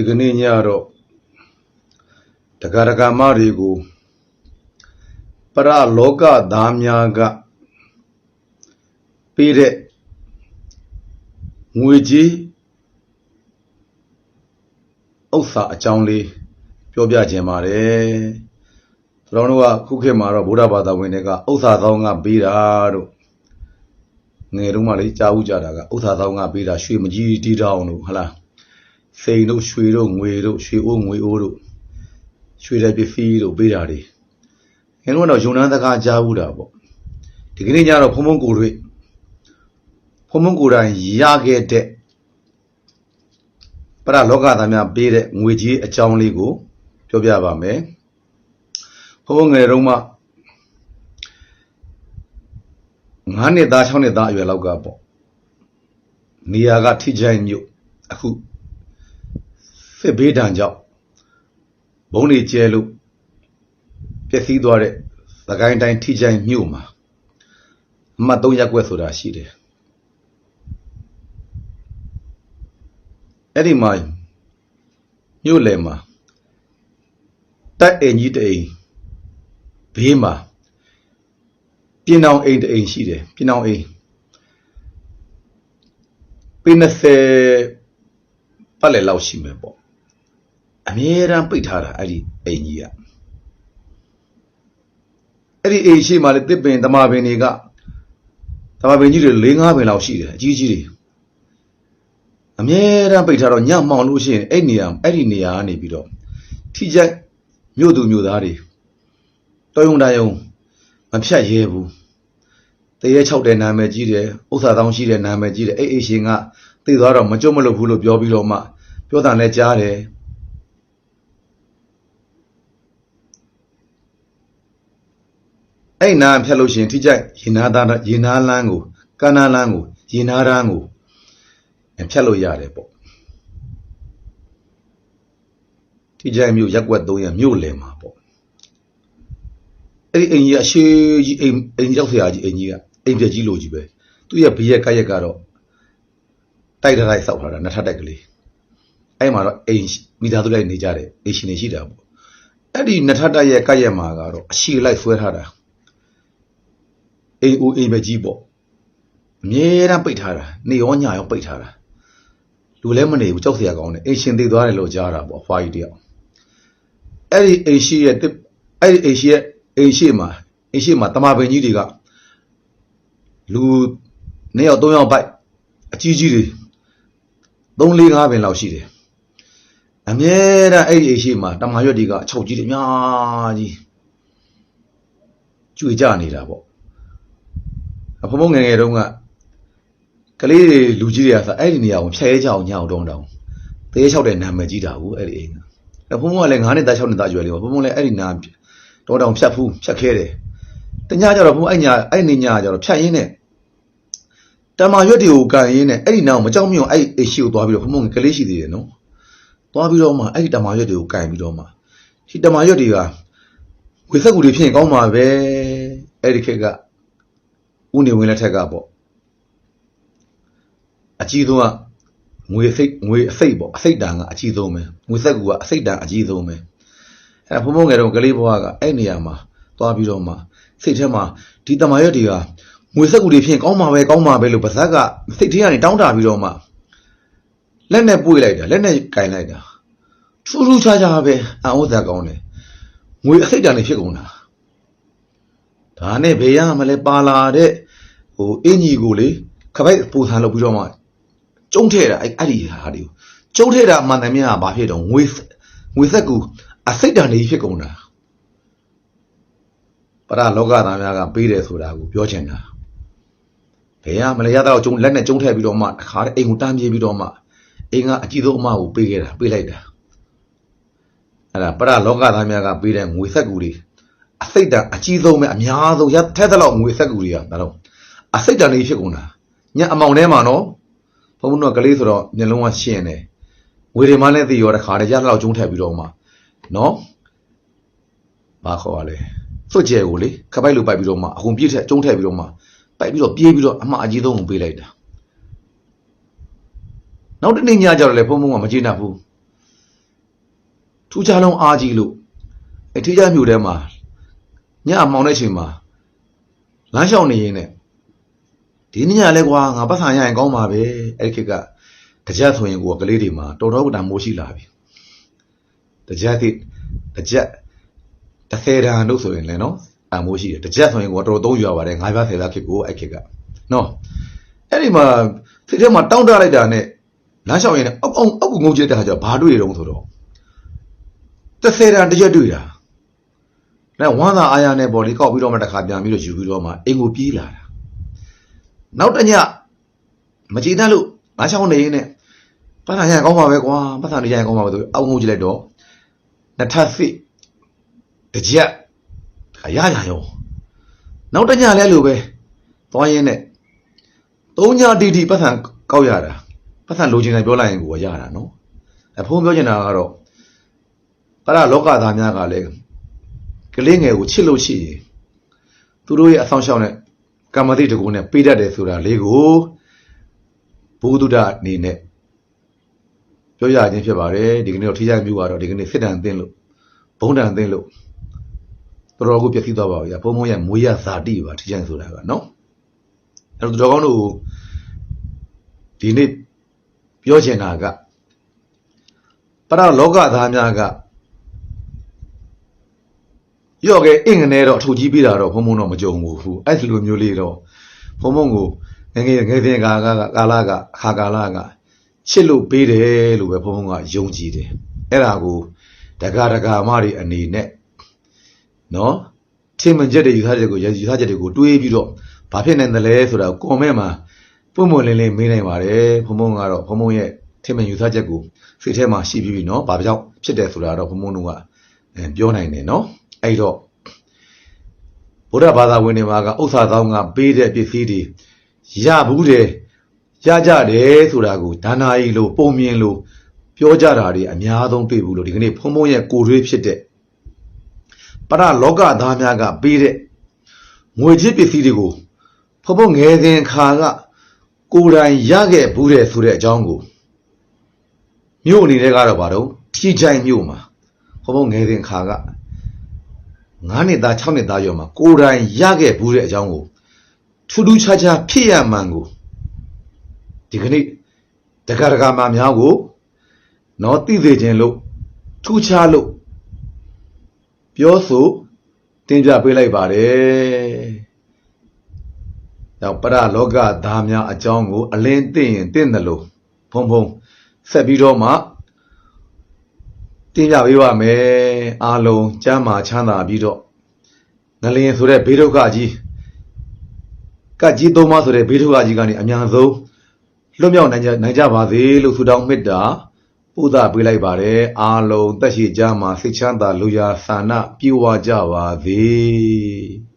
ဒီကနေ့ညတော့တက္ကရာကမတွေကိုပရလောကသားများကပေးတဲ့ငွေကြီးဥစ္စာအကြောင်းလေးပြောပြခြင်းပါတယ်ကျွန်တော်တို့ကခုခေတ်မှာတော့ဗုဒ္ဓဘာသာဝင်တွေကဥစ္စာသောင်းကပေးတာတို့ငယ်တုန်းကလေကြားဥကြတာကဥစ္စာသောင်းကပေးတာရွှေမကြီးတီးတောင်းတို့ဟလား စိန်တို့ရွှေတို့ငွေတို့ရွှေအိုးငွေအိုးတို့ရွှေတဲ့ပစ္စည်းတို့ပေးတာတွေငယ်တုန်းကတော့ယုံနန်းတကားကြားဥတာပေါ့ဒီကနေ့ညတော့ဖုံဖုံကိုတွေဖုံဖုံကိုတိုင်ရခဲ့တဲ့ပရလောကသားများပေးတဲ့ငွေကြီးအကြောင်းလေးကိုပြောပြပါမယ်ဖုံဖုံငယ်တုန်းက9နှစ်သား6နှစ်သားအရွယ်လောက်ကပေါ့နေရာကထိချိုင်းမြို့အခု စစ်ဘေးဒဏ်ကြောင့်ဘုံနေကျဲလို့ပျက်စီးသွားတဲ့သကိုင်းတိုင်းထိချိုင်းမြို့မှာအမှတ်3ရပ်ကွက်ဆိုတာရှိတယ်အဲ့ဒီမှာမြို့လယ်မှာတက်အင်ကြီးတအိမ်ဘေးမှာပြင်အောင်အိမ်တအိမ်ရှိတယ်ပြင်အောင်အိမ်ပေ20ပတ်လည်လောက်ရှိမယ်ပေါ့ အမြဲတမ်းပိတ်ထားတာအဲ့ဒီအိမ်ကြီးကအဲ့ဒီအိမ်ရှိမှလေတစ်ပင်တမာပင်တွေကတမာပင်ကြီးတွေ၄၅ပင်လောက်ရှိတယ်အကြီးကြီးတွေအမြဲတမ်းပိတ်ထားတော့ညမှောင်လို့ရှိရင်အဲ့နေရာအဲ့ဒီနေရာကနေပြီးတော့ထိကြိုက်မြို့သူမြို့သားတွေတော်ယုံတယုံမဖြတ်ရဲဘူးတရေ၆တဲ့နာမည်ကြီးတယ်ဥစ္စာတောင်းရှိတဲ့နာမည်ကြီးတယ်အဲ့အိမ်ရှင်ကသိသွားတော့မကြွမလို့ဘူးလို့ပြောပြီးတော့မှပြောတာလည်းကြားတယ် အဲ့နာဖြတ်လို့ရှိရင်ထိကြိုက်ရင်နာသားရင်နာလန်းကိုကန္နာလန်းကိုရင်နာရန်းကိုဖြတ်လို့ရတယ်ပေါ့ထိကြိုက်မြို့ရက်ွက်3ရက်မြို့လယ်မှာပေါ့အဲ့ဒီအိမ်ကြီးကအရှိကြီးအိမ်အိမ်ရောက်ဆရာကြီးအိမ်ကြီးကအိမ်ပြက်ကြီးလို့ကြီးပဲသူ့ရဲ့ဘေးရဲ့ကက်ရက်ကတော့တိုက်တိုက်တိုက်ဆောက်ထားတာနှစ်ထပ်တိုက်ကလေးအဲ့မှာတော့အိမ်မိသားစုလိုက်နေကြတယ်အိမ်ရှင်နေရှိတာပေါ့အဲ့ဒီနှစ်ထပ်တိုက်ရဲ့ကက်ရက်မှာကတော့အရှိလိုက်ဆွဲထားတာ အိမ်ဦးအိမ်ပဲကြီးပေါ့အမြဲတမ်းပိတ်ထားတာနေရောညရောပိတ်ထားတာလူလည်းမနေဘူးကြောက်စရာကောင်းတယ်အိမ်ရှင်သေးသွားတယ်လို့ကြားတာပေါ့အဖွားကြီးတယောက်အဲ့ဒီအိမ်ရှိရဲ့တစ်အဲ့ဒီအိမ်ရှိရဲ့အိမ်ရှိမှာအိမ်ရှိမှာတမာပင်ကြီးတွေကလူနှစ်ယောက်သုံးယောက်ပိုက်အကြီးကြီးတွေ3 4 5ပင်လောက်ရှိတယ်အမြဲတမ်းအဲ့ဒီအိမ်ရှိမှာတမာရွက်တွေကအချုပ်ကြီးတွေအများကြီးကျွေကြနေတာပေါ့အ ဖုံဖုံငယ်ငယ်တုန်းကကလေးတွေလူကြီးတွေကဆိုအဲ့ဒီနေရာကိုဖြတ်ရဲကြအောင်ညအောင်တုံးတောင်သေးလျှောက်တဲ့နာမည်ကြီးတာကိုအဲ့ဒီအိမ်ကဖုံဖုံကလည်း9နှစ်သား6နှစ်သားရွယ်လေးပါဖုံဖုံလည်းအဲ့ဒီနာတောတောင်ဖြတ်ဖူးဖြတ်ခဲတယ်တညကျတော့ဖုံအဲ့ညာအဲ့နေညာကျတော့ဖြတ်ရင်းနဲ့တမာရွက်တွေကိုကန်ရင်းနဲ့အဲ့ဒီနာကိုမကြောက်မြုံအဲ့အိရှိကိုသွားပြီးတော့ဖုံဖုံကလေးရှိသေးတယ်နော်သွားပြီးတော့မှအဲ့ဒီတမာရွက်တွေကိုကန်ပြီးတော့မှဒီတမာရွက်တွေကဝေဆက်ကူတွေဖြစ်ရင်ကောင်းမှာပဲအဲ့ဒီခက်က ဦးနေဝင်လက်ထက်ကပေါ့အကြီးဆုံးကငွေစိတ်ငွေအစိတ်ပေါ့အစိတ်တန်ကအကြီးဆုံးပဲငွေဆက်ကူကအစိတ်တန်အကြီးဆုံးပဲအဲဖုံဖုံငယ်တော့ကလေးဘွားကအဲ့နေရာမှာသွားပြီးတော့မှစိတ်ထဲမှာဒီတမာရွက်တွေကငွေဆက်ကူတွေဖြစ်ရင်ကောင်းမှာပဲကောင်းမှာပဲလို့ပါဇက်ကစိတ်ထဲကနေတောင်းတပြီးတော့မှလက်နဲ့ပွေလိုက်တာလက်နဲ့ကင်လိုက်တာထူးထူးခြားခြားပဲအံ့ဩစရာကောင်းတယ်ငွေအစိတ်တန်တွေဖြစ်ကုန်တာ ဒါနဲ့ဘေးရမလဲပါလာတဲ့ဟိုအင်ကြီးကိုလေခပိုက်ပူဆန်လုပ်ပြီးတော့မှကျုံထဲတာအဲ့အဲ့ဒီဟာတွေကိုကျုံထဲတာမှန်တယ်များဘာဖြစ်တော့ငွေငွေဆက်ကူအစိတ်တန်တွေဖြစ်ကုန်တာပရလောကသားများကပေးတယ်ဆိုတာကိုပြောချင်တာဘယ်ရမလဲရတော့ကျုံလက်နဲ့ကျုံထဲပြီးတော့မှတခါတည်းအိမ်ကိုတန်းပြေးပြီးတော့မှအိမ်ကအကြည့်ဆုံးအမကိုပေးခဲ့တာပေးလိုက်တာအဲ့ဒါပရလောကသားများကပေးတဲ့ငွေဆက်ကူတွေ အစိတ်တန်အကြီးဆုံးပဲအများဆုံးရထဲတဲ့လောက်ငွေဆက်ကူတွေကဒါတော့အစိတ်တန်တွေဖြစ်ကုန်တာညအမောင်ထဲမှာနော်ဘုံဘုံတော့ကလေးဆိုတော့မျက်လုံးကရှင်းတယ်ငွေတွေမှလည်းသိရောတခါတည်းရတဲ့လောက်ကျုံထည့်ပြီးတော့မှနော်ဘာခေါ်ရလဲစွတ်ကျဲကိုလေခပိုက်လိုပိုက်ပြီးတော့မှအကုန်ပြည့်ထက်ကျုံထည့်ပြီးတော့မှပိုက်ပြီးတော့ပြေးပြီးတော့အမှအကြီးဆုံးကိုပေးလိုက်တာနောက်တစ်နေ့ညကျတော့လေဘုံဘုံကမကျေနပ်ဘူးထူးခြားလုံးအားကြီးလို့အထီးကျမြို့ထဲမှာ ညအမှောင်တဲ့ချိန်မှာလမ်းလျှောက်နေရင်းနဲ့ဒီနေ့ညလဲကွာငါပတ်ဆံရရင်ကောင်းပါပဲအဲ့ဒီခေတ်ကတကြက်ဆိုရင်ကိုယ်ကလေးတွေမှာတော်တော်ကတန်မိုးရှိလာပြီတကြက်တိတကြက်တစ်ဆယ်တန်လို့ဆိုရင်လည်းနော်အမိုးရှိတယ်တကြက်ဆိုရင်ကိုယ်တော်တော်သုံးယူရပါတယ်ငါးပြားဆယ်သားခေတ်ကိုအဲ့ခေတ်ကနော်အဲ့ဒီမှာစိတ်ထဲမှာတောင်းတလိုက်တာနဲ့လမ်းလျှောက်ရင်အောက်အောက်အောက်ငုံကျတဲ့ခါကျတော့ဘာတွေ့ရုံဆိုတော့တစ်ဆယ်တန်တစ်ရက်တွေ့တာ။ ဒါဝမ်းသာအားရနဲ့ပေါ်လေးကောက်ပြီးတော့မှတစ်ခါပြန်ပြီးတော့ယူပြီးတော့မှအိမ်ကိုပြေးလာတာ။နောက်တစ်ညမကြည်တတ်လို့ငါချောင်းနေရင်းနဲ့ပတ်စံရရင်ကောင်းပါပဲကွာပတ်စံရရင်ကောင်းပါပဲဆိုအောက်ငုံကြည့်လိုက်တော့နှစ်ထပ်စစ်တစ်ရက်ခါရရရောနောက်တစ်ညလဲလို့ပဲသွားရင်းနဲ့သုံးညတီတီပတ်စံကောက်ရတာပတ်စံလိုချင်တယ်ပြောလိုက်ရင်ကိုရတာနော်အဖုံးပြောချင်တာကတော့ပရလောကသားများကလည်း ကလေးငယ်ကိုချစ်လို့ရှိရင်သူတို့ရဲ့အဆောင်ရှောက်နဲ့ကမ္မတိတကူနဲ့ပေးတတ်တယ်ဆိုတာလေးကိုဘုဒ္ဓဒအနေနဲ့ပြောရခြင်းဖြစ်ပါတယ်ဒီကနေ့တော့ထိကြမျိုးကတော့ဒီကနေ့စစ်တမ်းအသင်းလို့ဘုံတန်အသင်းလို့တော်တော်ကိုပြည့်စည်သွားပါပြီဘုံဘုံရဲ့မွေးရဇာတိပါထိကြဆိုတာကနော်အဲ့တော့တော်ကောင်းတို့ဒီနေ့ပြောချင်တာကပရလောကသားများက ရော့ကဲအင်္ဂနဲတော့အထူကြီးပြတာတော့ဘုံဘုံတော့မကြုံဘူးခုအဲ့ဒီလိုမျိုးလေးတော့ဘုံဘုံကိုငယ်ငယ်ငယ်စဉ်ကာကကာလကခါကာလကချစ်လို့ပေးတယ်လို့ပဲဘုံဘုံကယုံကြည်တယ်အဲ့ဒါကိုတက္ကတက္ကမတွေအနေနဲ့နော်ထင်မှန်ချက်တွေယူထားချက်ကိုယူထားချက်တွေကိုတွေးပြီးတော့ဘာဖြစ်နိုင်တယ်လဲဆိုတာကွန်မန့်မှာပုံမလင်းလင်းမေးနိုင်ပါတယ်ဘုံဘုံကတော့ဘုံဘုံရဲ့ထင်မှန်ယူထားချက်ကိုစိတ်ထဲမှာရှိပြီးပြီနော်ဘာကြောင့်ဖြစ်တယ်ဆိုတာတော့ဘုံဘုံတို့ကအဲပြောနိုင်တယ်နော် အဲ့တော့ဗုဒ္ဓဘာသာဝင်တွေမှာကဥစ္စာဆောင်ကပေးတဲ့ပစ္စည်းတွေရဘူးတယ်ရကြတယ်ဆိုတာကိုဒါနာယီလို့ပုံမြင်လို့ပြောကြတာတွေအများဆုံးတွေ့ဘူးလို့ဒီကနေ့ဖုံဖုံရဲ့ကိုယ်ရွေးဖြစ်တဲ့ပရလောကသားများကပေးတဲ့ငွေချစ်ပစ္စည်းတွေကိုဖုံဖုံငယ်စဉ်ခါကကိုယ်တိုင်ရခဲ့ဘူးတယ်ဆိုတဲ့အကြောင်းကိုမြို့အနေနဲ့ကတော့ဗါတော့ထီချိုင်မြို့မှာဖုံဖုံငယ်စဉ်ခါက 9နှစ်သား6နှစ်သားရောမှာကိုယ်တိုင်ရခဲ့ဘူးတဲ့အကြောင်းကိုထူးထူးခြားခြားဖြစ်ရမှန်ကိုဒီကနေ့တက္ကရာမများကိုတော့သိစေခြင်းလို့ထူးခြားလို့ပြောဆိုတင်ပြပေးလိုက်ပါတယ်။နောက်ပရလောကသားများအကြောင်းကို အလင်းသိရင်သိတယ်လို့ဖုံဖုံဆက်ပြီးတော့မှ တင်ပြပေးပါမယ်အားလုံးကျမ်းမာချမ်းသာပြီးတော့ငလျင်ဆိုတဲ့ဘေးဒုက္ခကြီးကကြီးသုံးပါဆိုတဲ့ဘေးဒုက္ခကြီးကနေအများဆုံးလွတ်မြောက်နိုင်ကြနိုင်ကြပါစေလို့ဆုတောင်းမေတ္တာပို့သပေးလိုက်ပါတယ်အားလုံးတက်ရှိကြမှာစိတ်ချမ်းသာလူရာဆန္ဒပြေဝကြပါစေ